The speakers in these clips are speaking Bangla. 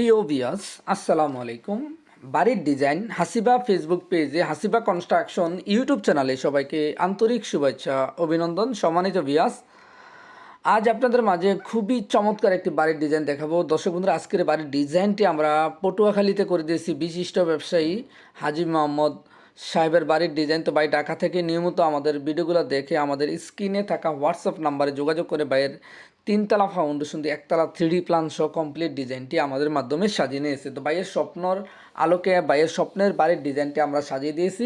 প্রিয় বিয়াস আসসালামু আলাইকুম। বাড়ির ডিজাইন হাসিবা ফেসবুক পেজে হাসিবা কনস্ট্রাকশন ইউটিউব চ্যানেলে সবাইকে আন্তরিক শুভেচ্ছা, অভিনন্দন সম্মানিত বিয়াস আজ আপনাদের মাঝে খুবই চমৎকার একটি বাড়ির ডিজাইন দেখাবো। দর্শক বন্ধুরা, আজকের বাড়ির ডিজাইনটি আমরা পটুয়াখালীতে করে দিয়েছি বিশিষ্ট ব্যবসায়ী হাজি মোহাম্মদ সাহেবের বাড়ির ডিজাইন তো ভাই, ঢাকা থেকে নিয়মিত আমাদের ভিডিওগুলো দেখে আমাদের স্ক্রিনে থাকা হোয়াটসঅ্যাপ নাম্বারে যোগাযোগ করে ভাইয়ের তিনতলা ফাউন্ডেশন দিয়ে একতলা থ্রি ডি প্ল্যান সহ কমপ্লিট ডিজাইনটি আমাদের মাধ্যমে সাজিয়ে নিয়েছে। তো ভাইয়ের স্বপ্নর আলোকে, ভাইয়ের স্বপ্নের বাড়ির ডিজাইনটি আমরা সাজিয়ে দিয়েছি।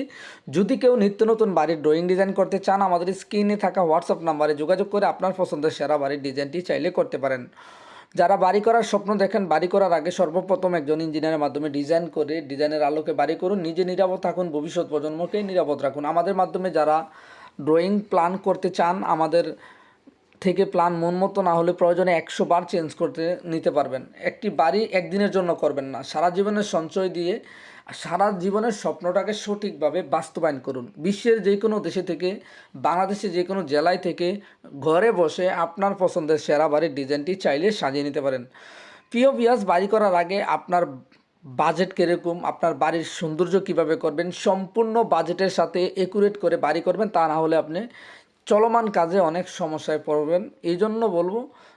যদি কেউ নিত্য নতুন বাড়ির ড্রয়িং ডিজাইন করতে চান, আমাদের স্ক্রিনে থাকা হোয়াটসঅ্যাপ নাম্বারে যোগাযোগ করে আপনার পছন্দের সেরা বাড়ির ডিজাইনটি চাইলে করতে পারেন। যারা বাড়ি করার স্বপ্ন দেখেন, বাড়ি করার আগে সর্বপ্রথম একজন ইঞ্জিনিয়ারের মাধ্যমে ডিজাইন করে ডিজাইনের আলোকে বাড়ি করুন, নিজে নিরাপদ থাকুন, ভবিষ্যৎ প্রজন্মকে নিরাপদ রাখুন। আমাদের মাধ্যমে যারা ড্রয়িং প্ল্যান করতে চান, আমাদের থেকে প্ল্যান মন মতো না হলে প্রয়োজনে একশো বার চেঞ্জ করতে নিতে পারবেন। একটি বাড়ি একদিনের জন্য করবেন না। সারা জীবনের সঞ্চয় দিয়ে সারা জীবনের স্বপ্নটাকে সঠিকভাবে বাস্তবায়ন করুন। বিশ্বের যে কোনো দেশে থেকে, বাংলাদেশের যে কোনো জেলায় থেকে ঘরে বসে আপনার পছন্দের সেরা বাড়ির ডিজাইনটি চাইলে সাজিয়ে নিতে পারেন। প্রিয় বিয়াস বাড়ি করার আগে আপনার বাজেট কীরকম, আপনার বাড়ির সৌন্দর্য কীভাবে করবেন, সম্পূর্ণ বাজেটের সাথে একুরেট করে বাড়ি করবেন, তা না হলে আপনি চলমান কাজে অনেক সমস্যায় পড়বেন। এই জন্য বলব,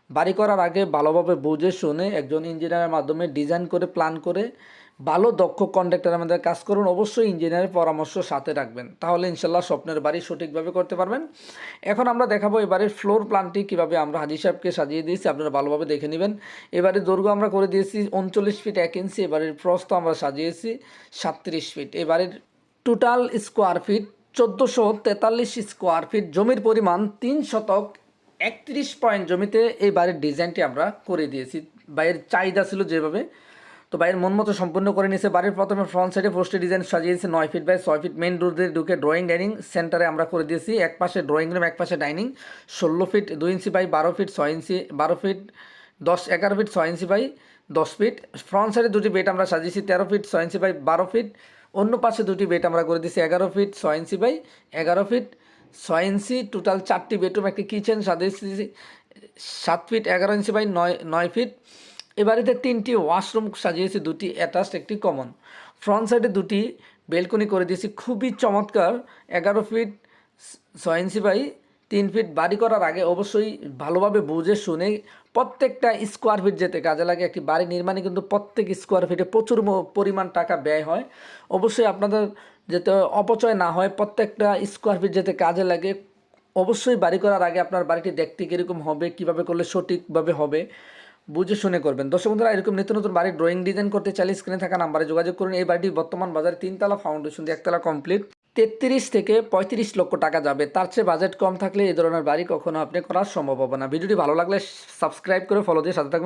বাড়ি করার আগে ভালোভাবে বুঝে শুনে একজন ইঞ্জিনিয়ারের মাধ্যমে ডিজাইন করে, প্ল্যান করে ভালো দক্ষ কন্ট্রাক্টরের মধ্যে কাজ করুন। অবশ্যই ইঞ্জিনিয়ারের পরামর্শ সাথে রাখবেন। তাহলে ইনশাল্লাহ স্বপ্নের বাড়ি সঠিকভাবে করতে পারবেন। এখন আমরা দেখাবো এবারের ফ্লোর প্ল্যানটি কীভাবে আমরা হাজি সাহেবকে সাজিয়ে দিয়েছি। আপনারা ভালোভাবে দেখে নেবেন। এবারে দৈর্ঘ্য আমরা করে দিয়েছি উনচল্লিশ ফিট এক ইঞ্চি এবারের প্রস্ত আমরা সাজিয়েছি সাতত্রিশ ফিট এবারের টোটাল স্কোয়ার ফিট চোদ্দোশো তেতাল্লিশ স্কোয়ার ফিট জমির পরিমাণ তিন শতক একত্রিশ পয়েন্ট জমিতে এই বাড়ির ডিজাইনটি আমরা করে দিয়েছি। বাইরের চাহিদা ছিল যেভাবে। তো বাইরের মন মতো সম্পূর্ণ করে নিয়েছে। বাড়ির প্রথমে ফ্রন্ট সাইডে পোস্টের ডিজাইন সাজিয়েছে নয় ফিট বাই ছয় ফিট মেন ডোর দিয়ে ঢুকে ড্রয়িং ডাইনিং সেন্টারে আমরা করে দিয়েছি। এক পাশে ড্রয়িং রুম এক পাশে ডাইনিং ষোলো ফিট দুই ইঞ্চি বাই বারো ফিট ছয় ইঞ্চি বারো ফিট দশ, এগারো ফিট ছয় ইঞ্চি বাই দশ ফিট ফ্রন্ট সাইডে দুটি বেড আমরা সাজিয়েছি, তেরো ফিট ছয় ইঞ্চি বাই বারো ফিট অন্য পাশে দুটি বেড আমরা করে দিয়েছি এগারো ফিট ছয় ইঞ্চি বাই এগারো ফিট ছয় ইঞ্চি টোটাল চারটি বেডরুম একটি কিচেন সাজিয়েছি সাত ফিট এগারো ইঞ্চি বাই নয় নয় ফিট। এ বাড়িতে তিনটি ওয়াশরুম সাজিয়েছি, দুটি অ্যাটাচ একটি কমন ফ্রন্ট সাইডে দুটি বেলকনি করে দিয়েছি খুবই চমৎকার, এগারো ফিট ছয় ইঞ্চি বাই তিন ফিট বাড়ি করার আগে অবশ্যই ভালোভাবে বুঝে শুনে প্রত্যেকটা স্কোয়ার ফিট যেতে কাজে লাগে। একটি বাড়ি নির্মাণে কিন্তু প্রত্যেক স্কোয়ার ফিটে প্রচুর পরিমাণ টাকা ব্যয় হয়। অবশ্যই আপনাদের যাতে অপচয় না হয়, প্রত্যেকটা স্কোয়ার ফিট যেতে কাজে লাগে। অবশ্যই বাড়ি করার আগে আপনার বাড়িটি দেখতে কীরকম হবে, কীভাবে করলে সঠিকভাবে হবে, বুঝে শুনে করবেন। দর্শক বন্ধুরা, এরকম নিত্য নতুন বাড়ির ড্রয়িং ডিজাইন করতে চাইলে স্ক্রিনে থাকা নাম্বারে যোগাযোগ করুন। এই বাড়িটি বর্তমান বাজারে তিনতলা ফাউন্ডেশন দিয়ে একতলা কমপ্লিট তেত্রিশ থেকে পঁয়ত্রিশ লক্ষ টাকা যাবে। তার চেয়ে বাজেট কম থাকলে এই ধরনের বাড়ি কখনো আপনি করা সম্ভব হবে না। ভিডিওটি ভালো লাগলে সাবস্ক্রাইব করে ফলো দিয়ে সাথে থাকবেন।